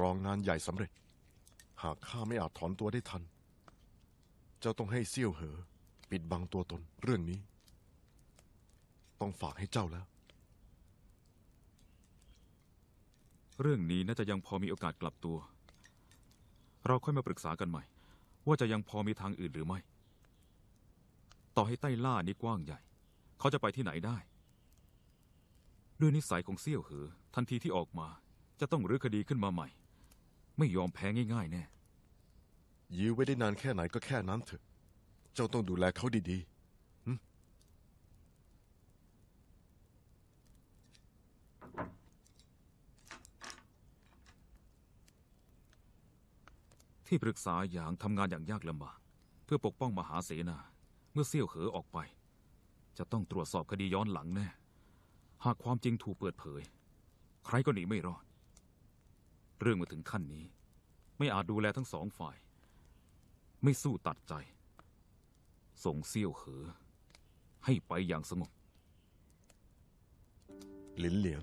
รองงานใหญ่สำเร็จ หากข้าไม่อาจถอนตัวได้ทัน เจ้าต้องให้เซี่ยวเหอ ปิดบังตัวตนเรื่องนี้ ต้องฝากให้เจ้าแล้ว เรื่องนี้น่าจะยังพอมีโอกาสกลับตัว เราค่อยมาปรึกษากันใหม่ ว่าจะยังพอมีทางอื่นหรือไม่ ต่อให้ใต้ล่านี้กว้างใหญ่ เขาจะไปที่ไหนได้ ด้วยนิสัยของเซี่ยวเหอ ทันทีที่ออกมา จะต้องรื้อคดีขึ้นมาใหม่ ไม่ยอมแพ้ง่ายๆแน่ ยื้อไว้ได้นานแค่ไหนก็แค่นั้นเถอะ เจ้าต้องดูแลเขาดีๆหึที่ปรึกษาอย่างทำงานอย่างยากลำบากเพื่อปกป้องมหาเสนา เมื่อเซี่ยวเหอออกไป จะต้องตรวจสอบคดีย้อนหลังแน่ หากความจริงถูกเปิดเผย ใครก็หนีไม่รอด เรื่องมาถึงขั้นนี้ ไม่อาจดูแลทั้งสองฝ่าย ไม่สู้ตัดใจ ส่งเซี่ยวเหอให้ไปอย่างสงบ หลินเหลียง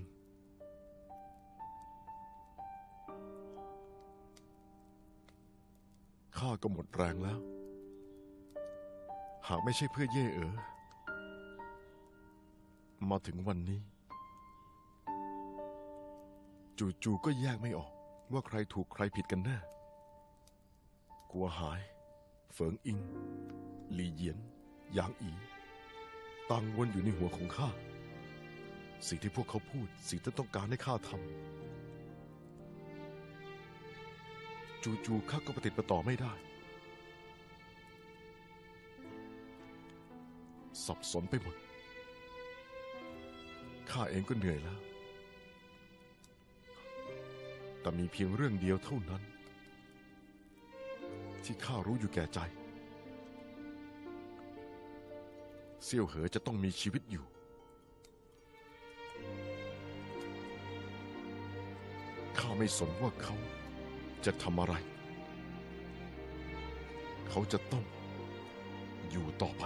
ข้าก็หมดแรงแล้ว หากไม่ใช่เพื่อเย่เอ๋อ มาถึงวันนี้ จู่ๆก็แยกไม่ออก ว่าใครถูกใครผิดกันแน่ กัวหาย เฟิงอิง หลีเหยียน หยางอีต่างวนอยู่ในหัวของข้า สิ่งที่พวกเขาพูด สิ่งที่ต้องการให้ข้าทำ จู่ๆข้าก็ปฏิดประต่อไม่ได้ สับสนไปหมด ข้าเองก็เหนื่อยแล้ว แต่มีเพียงเรื่องเดียวเท่านั้น ที่ข้ารู้อยู่แก่ใจ เซี่ยวเหอจะต้องมีชีวิตอยู่ ข้าไม่สนว่าเขาจะทำอะไร เขาจะต้องอยู่ต่อไป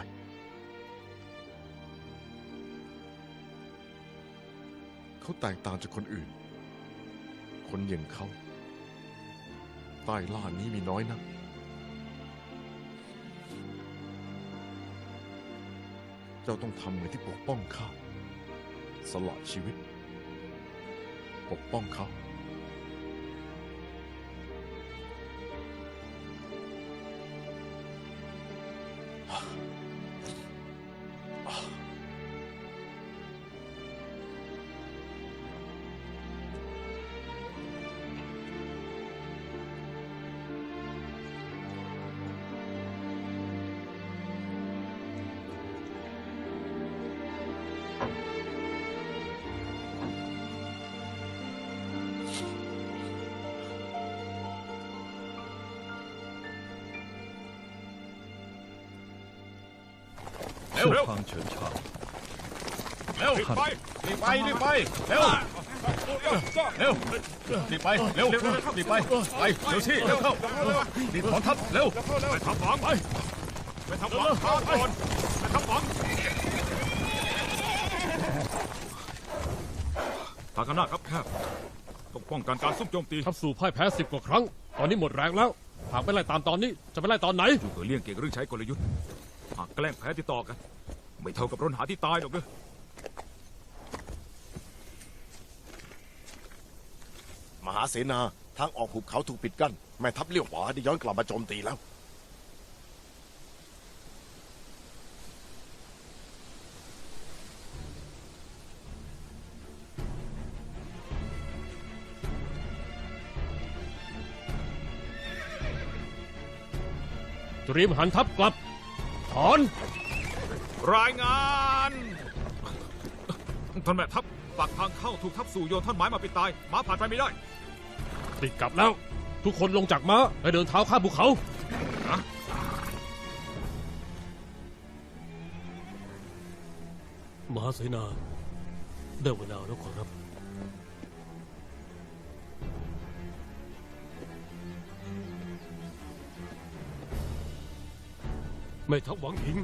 เขาแตกต่างจากคนอื่น คนอย่างเขา ใต้ล่านี้มีน้อยนัก เจ้าต้องทำเหมือนที่ปกป้องข้า สละชีวิต ปกป้องเขา วเร็วทางเฉินชางเร็วรีบไปรีบไปรีบไปเร็วเร็วรีบไปเร็วรีบไปไปเร็วสิเร็วเข้ารีบถอนทัพเร็วไปทัพหวังไปไปทัพหวังข้าก่อนไปทัพหวังทางคณะครับแคบต้องป้องกันการซุ่มโจมตีทัพสู่พ่ายแพ้สิบกว่าครั้ง ตอนนี้หมดแรงแล้วหากไม่ไล่ตามตอนนี้จะไปไล่ตอนไหนจู่เกิดเลี่ยงเก่งเรื่องใช้กลยุทธ์หากแกล้งแพ้ติดต่อกัน ไม่เท่ากับรนหาที่ตายหรอกเนอะมหาเสนาทางออกหุบเขาถูกปิดกั้น แม่ทัพเลี้ยวขวาได้ย้อนกลับมาโจมตีแล้ว เตรียมหันทัพกลับ ถอน รายงานท่านแม่ทัพปากทางเข้าถูกทัพสู่โยนท่อนไม้มาปิดตายหม้าผ่านไปไม่ได้ ติดกลับแล้ว ทุกคนลงจากม้าและเดินเท้าข้ามภูเขาฮะมหาเสนาได้เวลาแล้วขอรับไม่ทับหวังหิง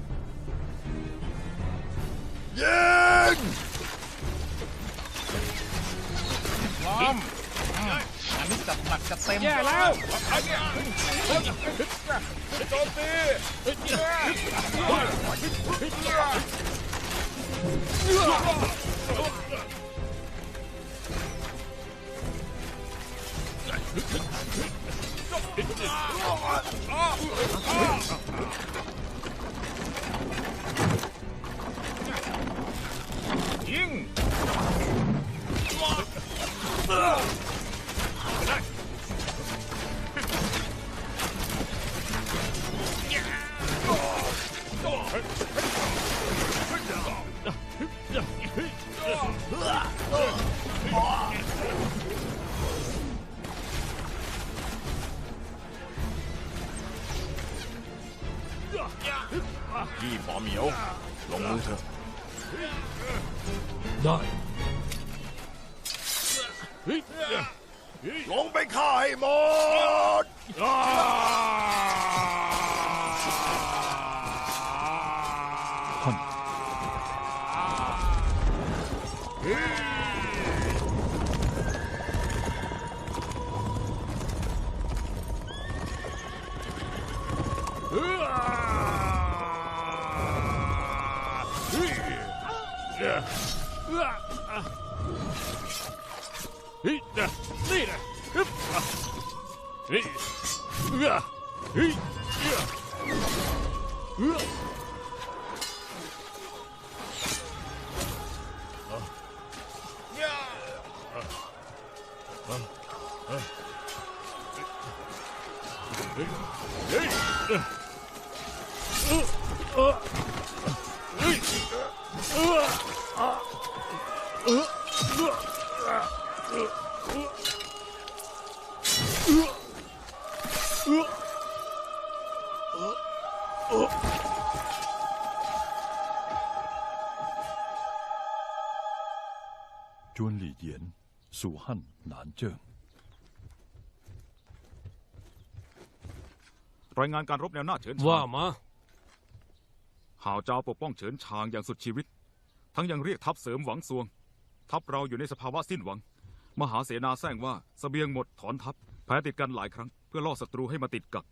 ยิงล้อมอันนี้จัดหนักจัดเต็มแย่แล้วโจมตี ง นี่นะนี่นะฮึบอะนี่เอื้อเฮ้ย จวนหลี่เหยียน สู่ฮั่นหนานเจิ้งรายงานการรบแนวหน้าเฉินว่าชาง มาห่าวเจ้าปกป้องเฉินชางอย่างสุดชีวิต ทั้งยังเรียกทัพเสริมหวังซวง ทัพเราอยู่ในสภาวะสิ้นหวัง มหาเสนาแซงว่าสเสบียงหมดถอนทัพแพ้ติดกันหลายครั้ง เพื่อล่อศัตรูให้มาติดกับ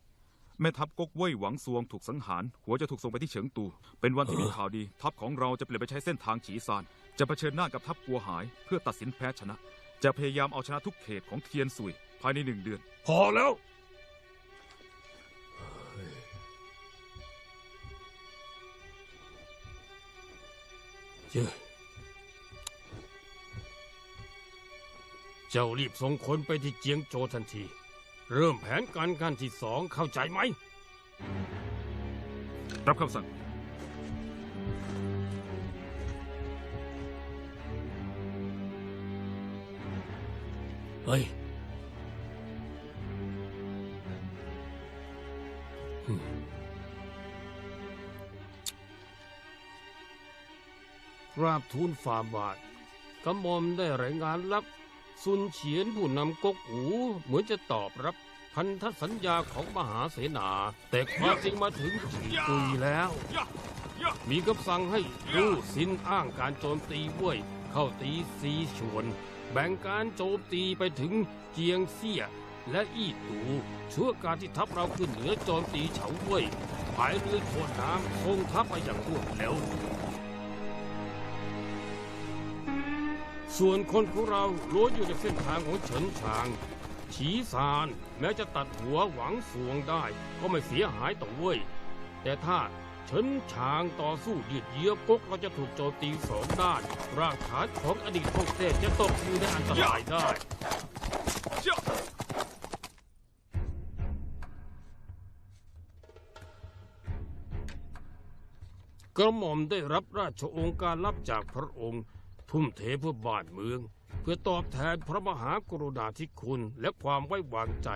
แม่ทัพก๊กเว่ยหวังซวงถูกสังหาร หัวจะถูกส่งไปที่เฉิงตู เป็นวันที่มีข่าวดี ทัพของเราจะเปลี่ยนไปใช้เส้นทางฉีซาน จะเผชิญหน้ากับทัพกัวหาย เพื่อตัดสินแพ้ชนะ จะพยายามเอาชนะทุกเขตของเทียนซุยภายในหนึ่งเดือน พอแล้ว เจ้ยเจ้ารีบส่งคนไปที่เจียงโจวทันที เริ่มแผนการขั้นที่สองเข้าใจไหม รับคำสั่ง เฮ้ยอืมกราบทูลฝ่าบาทกระหม่อมได้รายงานลับ ซุนเฉียนผู้นำก๊กอูเหมือนจะตอบรับพันธสัญญาของมหาเสนา แต่ความจริงมาถึงจีกุยแล้ว มีคำสั่งให้รู้สินอ้างการโจมตีเว้ยเข้าตีซีชวน แบ่งการโจมตีไปถึงเจียงเซี่ยและอี้ตูชั่วการที่ทัพเราขึ้นเหนือโจมตีเฉาเว่ยพายเรือโขนน้ำส่งทัพไปอย่างรวดเร็ว ส่วนคนของเราล้วนอยู่ในเส้นทางของเฉินชาง ฉีซาน แม้จะตัดหัวหวังสวงได้ ก็ไม่เสียหายต่อเว้ย แต่ถ้าเฉินชางต่อสู้ยืดเยื้อก๊กเราจะถูกโจมตีสองด้าน รากฐานของอดีตฮ่องเต้จะตกอยู่ในอันตรายได้กระหม่อมได้รับราชโองการรับจากพระองค์ ทุ่มเทเพื่อบ้านเมือง เพื่อตอบแทนพระมหากรุณาธิคุณและความไว้วางใจ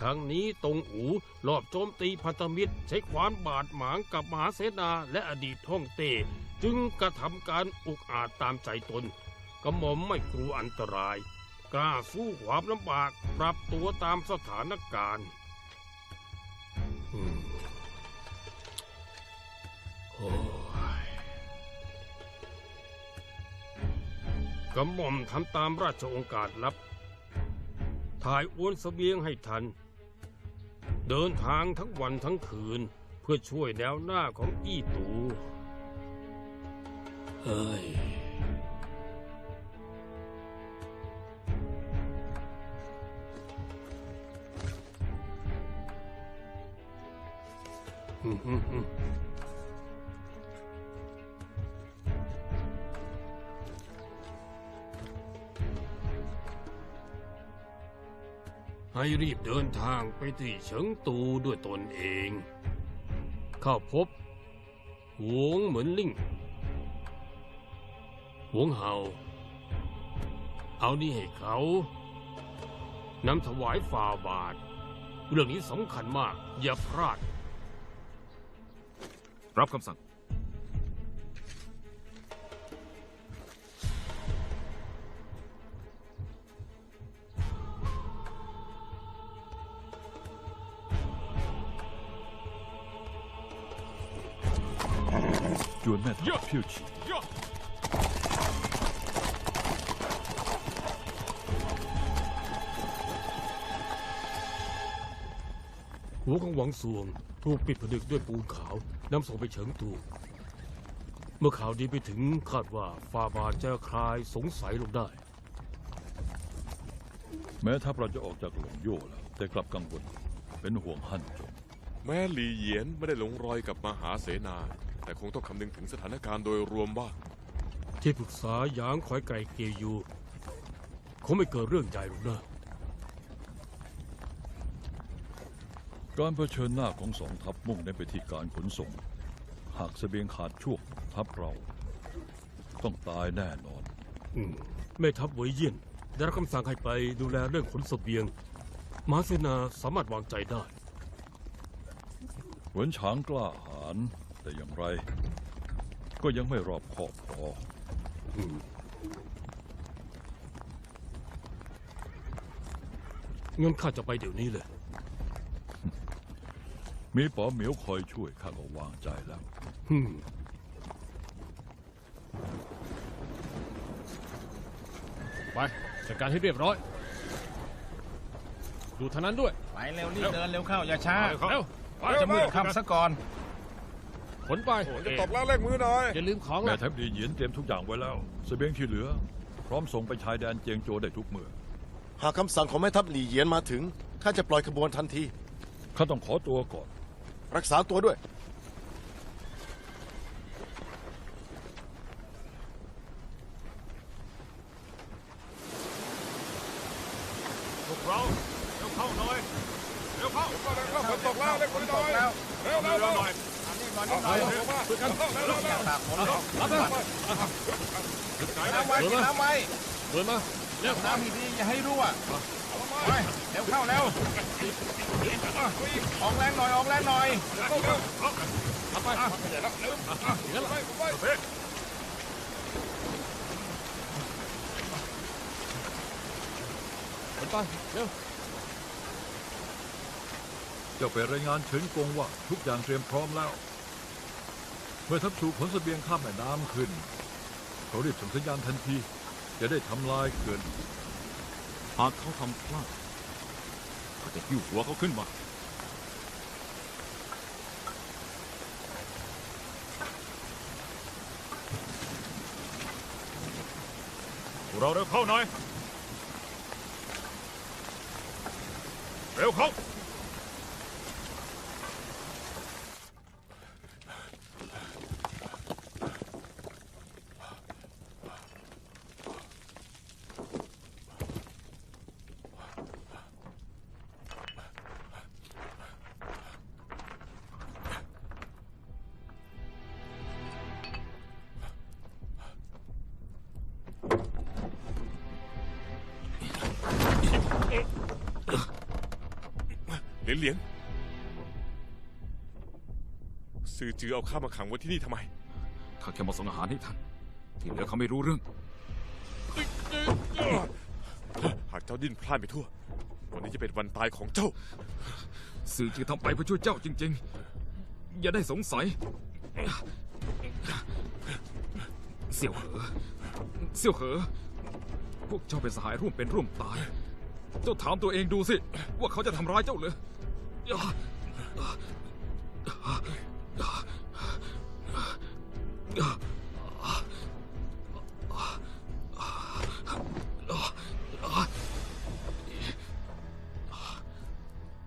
ครั้งนี้ตรงอูลอบโจมตีพันธมิตร ใช้ความบาดหมางกับมหาเสนาและอดีตท่องเต้จึงกระทำการอุกอาจตามใจตนกระหม่อมไม่กลัวอันตราย กล้าสู้ความลำบากปรับตัวตามสถานการณ์โอ้ กระหม่อมทำตามราชโองการลับ ถ่ายอวนเสบียงให้ทัน เดินทางทั้งวันทั้งคืนเพื่อช่วยแนวหน้าของอี้ตู เฮ้ย อืม ให้รีบเดินทางไปที่เฉิงตูด้วยตนเอง เข้าพบหวงเหมือนลิงหวงเห่าเอานี่ให้เขานำถวายฝ่าบาท เรื่องนี้สำคัญมาก อย่าพลาด รับคำสั่ง วนแม่ทัพเพี้ยวฉีหัวของหวังสวงถูกปิดผนึกด้วยปูนขาวนำส่งไปเฉิงตู เมื่อข่าวดีไปถึงคาดว่าฟาบาทจะคลายสงสัยลงได้ แม้ทัพเราจะออกจากหลงโย่แล้ว แต่กลับกังวลเป็นห่วงฮั่นจง แม้หลีเหยียนไม่ได้หลงรอยกับมหาเสนา แต่คงต้องคำนึงถึงสถานการณ์โดยรวมบ้างที่ปรึกษาหยางคอยไกลเกลียอยู่คงไม่เกิดเรื่องใหญ่หรอกนะ การเผชิญหน้าของสองทัพมุ่งเน้นไปที่การขนส่ง หากเสบียงขาดช่วงทัพเราต้องตายแน่นอน อืมแม่ทัพเหวยเยี่ยนได้รับคำสั่งให้ไปดูแลเรื่องขนเสบียงมหาเสนาสามารถวางใจได้ เหมือนช้างกล้าหาญ แต่อย่างไร ก็ยังไม่รอบคอบพองั้นข้าจะไปเดี๋ยวนี้เลย มีป๋อเหมียวคอยช่วยข้าก็วางใจแล้ว อืมไปจัดการให้เรียบร้อย ดูทางนั้นด้วย ไปเร็วรีบเดินเร็วเข้าอย่าช้า เร็ว จะมืดค่ำซะก่อน ขนไปจะตบแล้วเลขมือหน่อย อย่าลืมของแม่ละทัพดีเหยียนเตรียมทุกอย่างไว้แล้วเสบียงที่เหลือ พร้อมส่งไปชายแดนเจียงโจวได้ทุกเมื่อหากคำสั่งของแม่ทัพหลี่เหยียนมาถึงข้าจะปล่อยขบวนทันที ข้าต้องขอตัวก่อน รักษาตัวด้วย พวกเราเร็วเข้าหน่อย เร็วเข้า ฝนตกแล้วเลขมือหน่อย แล้ว เร็วเร็วเร็ว หน่อย ก่อนนิดหน่อย มาตากฝนแล้วรับน้ำไว้กินน้ำไว้เดินมาเร็วน้ำดีๆอย่าให้รั่วไปเร็วเข้าแล้วออกแรงหน่อยออกแรงหน่อยเอาไปอย่างนั้นละขนไปเร็วเจ้าไปรายงานเฉินกงว่าทุกอย่างเตรียมพร้อมแล้ว เมื่อทัพชูขนเสบียงข้ามแม่น้ำขึ้นเขารีบส่งสัญญาณทันที จะได้ทำลายเขื่อนหากเขาทำพลาดก็จะหิ้วหัวเขาขึ้นมาพวกเราเร็วเข้าหน่อย เร็วเข้า เหรียญเหรียญสื่อจือเอาข้ามาขังไว้ที่นี่ทำไม ข้าแค่มาส่งอาหารให้ท่าน ที่เหลือเขาไม่รู้เรื่อง หากเจ้าดิ้นพลาดไปทั่ว วันนี้จะเป็นวันตายของเจ้า สื่อจึงทำไปเพื่อช่วยเจ้าจริง ๆ อย่าได้สงสัย เสี่ยวเหอ เสี่ยวเหอ พวกเจ้าเป็นสหายร่วมเป็นร่วมตาย เจ้าถามตัวเองดูสิ ว่าเขาจะทำร้ายเจ้าเลยเ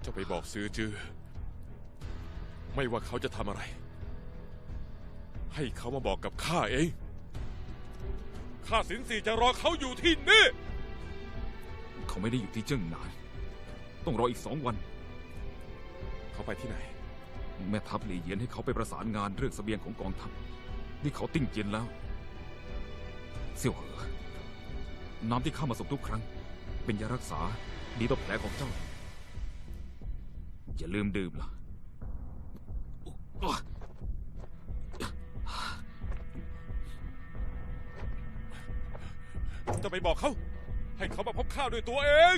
จะไปบอกซื้อจือ ไม่ว่าเขาจะทำอะไร ให้เขามาบอกกับข้าเอง ข้าสินสีจะรอเขาอยู่ที่นี่ เขาไม่ได้อยู่ที่เจิ้งหนาน ต้องรออีกสองวัน เขาไปที่ไหน แม่ทัพหลีเยียนให้เขาไปประสานงานเรื่องเสบียงของกองทัพ นี่เขาติ้งเจียนแล้ว เสี่ยวเหอ น้ำที่เข้ามาส่งทุกครั้ง เป็นยารักษา ดีต่อแผลของเจ้า อย่าลืมดื่มล่ะจะไปบอกเขา ให้เขามาพบข้าด้วยตัวเอง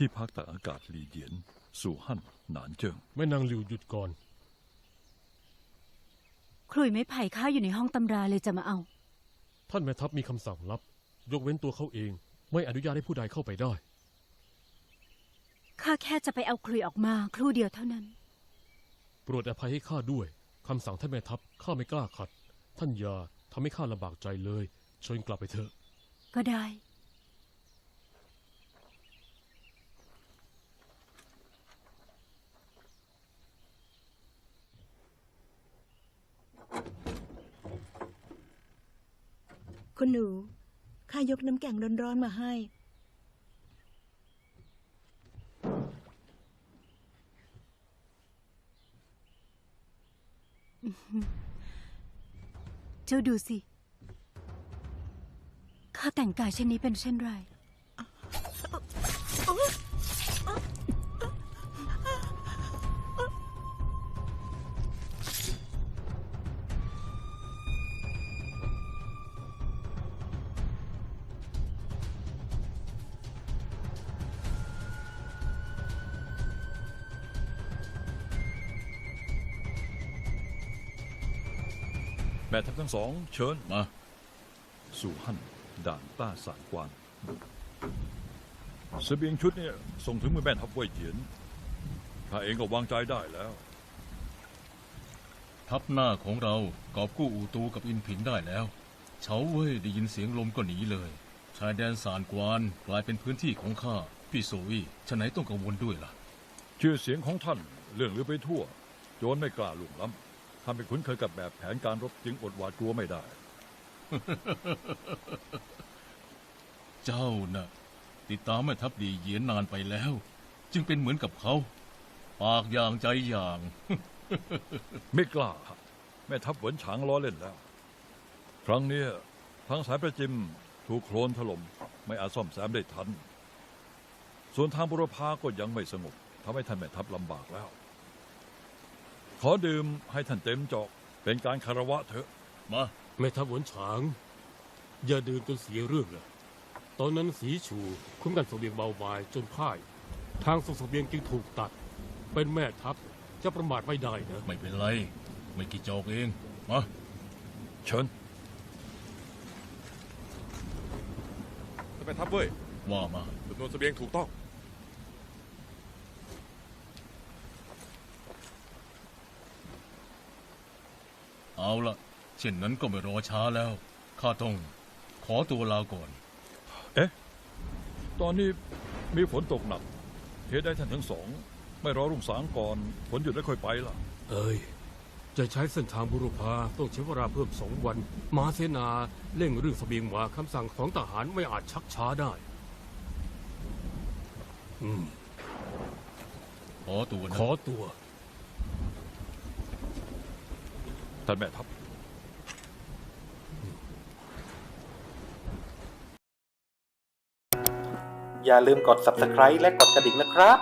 ที่พักตากอากาศหลีเหยียน สู่ฮั่นหนานเจิ้งแม่นางหลิวหยุดก่อนครุยไม่ไผ่ข้าอยู่ในห้องตำราเลยจะมาเอา ท่านแม่ทัพมีคำสั่งลับ ยกเว้นตัวเขาเอง ไม่อนุญาตให้ผู้ใดเข้าไปได้ ข้าแค่จะไปเอาครุยออกมาครู่เดียวเท่านั้น โปรดอภัยให้ข้าด้วยคำสั่งท่านแม่ทัพข้าไม่กล้าขัด ท่านอย่าทำให้ข้าลำบากใจเลย เชิญกลับไปเถอะ ก็ได้ คุณหนู ข้ายกน้ำแกงร้อนๆมาให้ เจ้าดูสิ ข้าแต่งกายเช่นนี้เป็นเช่นไร แม่ทัพทั้งสองเชิญมา สู่ฮั่นด่านต้าสายกวางเสบียงชุดเนี่ยส่งถึงมือแม่ทัพเว่ยเหยียนข้าเองก็วางใจได้แล้ว ทัพหน้าของเรากอบกู้อูตูกับอินผิงได้แล้วเฉาเว่ยได้ยินเสียงลมก็หนีเลย ชายแดนสานกวานกลายเป็นพื้นที่ของข้าพี่โซวี่ฉะไหนต้องกังวลด้วยล่ะ ชื่อเสียงของท่านเรื่องลือไปทั่ว โจรไม่กล้าลุกล้ำ ท่านเป็นคุ้นเคยกับแบบแผนการรบจึงอดหวาดกลัวไม่ได้ เจ้าน่ะ ติดตามแม่ทัพดีเหยียนนานไปแล้ว จึงเป็นเหมือนกับเขา ปากอย่างใจอย่าง ไม่กล้าแม่ทัพเหวินฉางล้อเล่นแล้ว ครั้งเนี้ยทางสายประจิมถูกโคลนถล่มไม่อาจซ่อมแซมได้ทัน ส่วนทางบุรพาก็ยังไม่สงบทำให้ท่านแม่ทัพลำบากแล้ว ขอดื่มให้ท่านเต็มจอก เป็นการคารวะเถอะ มาแม่ทัพหวนฉาง อย่าดื่มจนเสียเรื่องเลยตอนนั้นสีชูคุ้มกันเสบียงเบาบายจนพ่าย ทางส่งเสบียงจึงถูกตัด เป็นแม่ทัพจะประมาทไม่ได้นะ ไม่เป็นไร ไม่กี่จอกเอง มา เชิญจะไปทับเว้ยว่ามาจำนวนเสบียงถูกต้อง เอาละเช่นนั้นก็ไม่รอช้าแล้ว ข้าต้องขอตัวลาก่อนตอนนี้มีฝนตกหนัก เหตุใดท่านทั้งสอง ไม่รอรุ่งสางก่อนฝนหยุดแล้วค่อยไปล่ะ เอ้ย จะใช้เส้นทางบุรพาต้องใช้เวลาเพิ่มสองวันมหาเสนาเร่งเรื่องเสบียงมาคำสั่งของทหารไม่อาจชักช้าได้ อืม ขอตัวนะ ขอตัว ท่านแม่ทัพอย่าลืมกด subscribe และกดกระดิ่งนะครับ